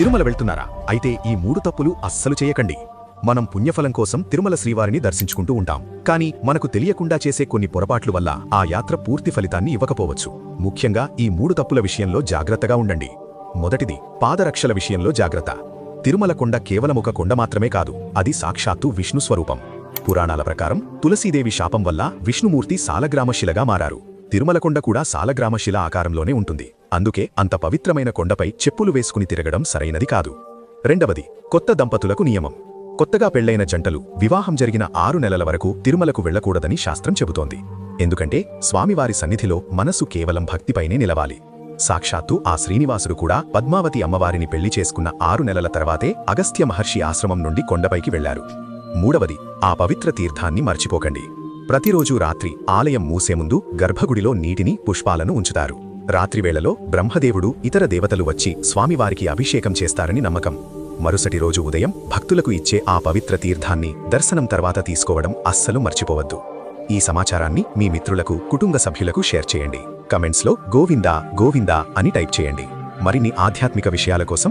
తిరుమల వెళ్తున్నారా? అయితే ఈ మూడు తప్పులు అస్సలు చేయకండి. మనం పుణ్యఫలం కోసం తిరుమల శ్రీవారిని దర్శించుకుంటూ ఉంటాం. కానీ మనకు తెలియకుండా చేసే కొన్ని పొరపాట్ల వల్ల ఆ యాత్ర పూర్తి ఫలితాన్ని ఇవ్వకపోవచ్చు. ముఖ్యంగా ఈ మూడు తప్పుల విషయంలో జాగ్రత్తగా ఉండండి. మొదటిది పాదరక్షల విషయంలో జాగ్రత్త. తిరుమల కొండ కేవలం ఒక కొండ మాత్రమే కాదు అది సాక్షాత్తు విష్ణు స్వరూపం. పురాణాల ప్రకారం తులసీదేవి శాపం వల్ల విష్ణుమూర్తి సాలగ్రామశిలగా మారారు. తిరుమలకొండ కూడా సాలగ్రామశిల ఆకారంలోనే ఉంటుంది. అందుకే అంత పవిత్రమైన కొండపై చెప్పులు వేసుకుని తిరగడం సరైనది కాదు. రెండవది కొత్త దంపతులకు నియమం. కొత్తగా పెళ్ళైన జంటలు వివాహం జరిగిన ఆరు నెలల వరకు తిరుమలకు వెళ్ళకూడదని శాస్త్రం చెబుతోంది. ఎందుకంటే స్వామివారి సన్నిధిలో మనసు కేవలం భక్తిపైనే నిలవాలి. సాక్షాత్తు ఆ శ్రీనివాసుడు కూడా పద్మావతి అమ్మవారిని పెళ్ళి చేసుకున్న ఆరు నెలల తర్వాతే అగస్త్య మహర్షి ఆశ్రమం నుండి కొండపైకి వెళ్ళారు మూడవది ఆ పవిత్ర తీర్థాన్ని మర్చిపోకండి. ప్రతిరోజు రాత్రి ఆలయం మూసే ముందు గర్భగుడిలో నీటిని పుష్పాలను ఉంచుతారు. రాత్రివేళలో బ్రహ్మదేవుడు ఇతర దేవతలు వచ్చి స్వామివారికి అభిషేకం చేస్తారని నమ్మకం. మరుసటి రోజు ఉదయం భక్తులకు ఇచ్చే ఆ పవిత్ర తీర్థాన్ని దర్శనం తర్వాత తీసుకోవడం అస్సలు మర్చిపోవద్దు. ఈ సమాచారాన్ని మీ మిత్రులకు కుటుంబ సభ్యులకు షేర్ చేయండి. కమెంట్స్లో గోవిందా గోవిందా అని టైప్ చేయండి. మరిన్ని ఆధ్యాత్మిక విషయాల కోసం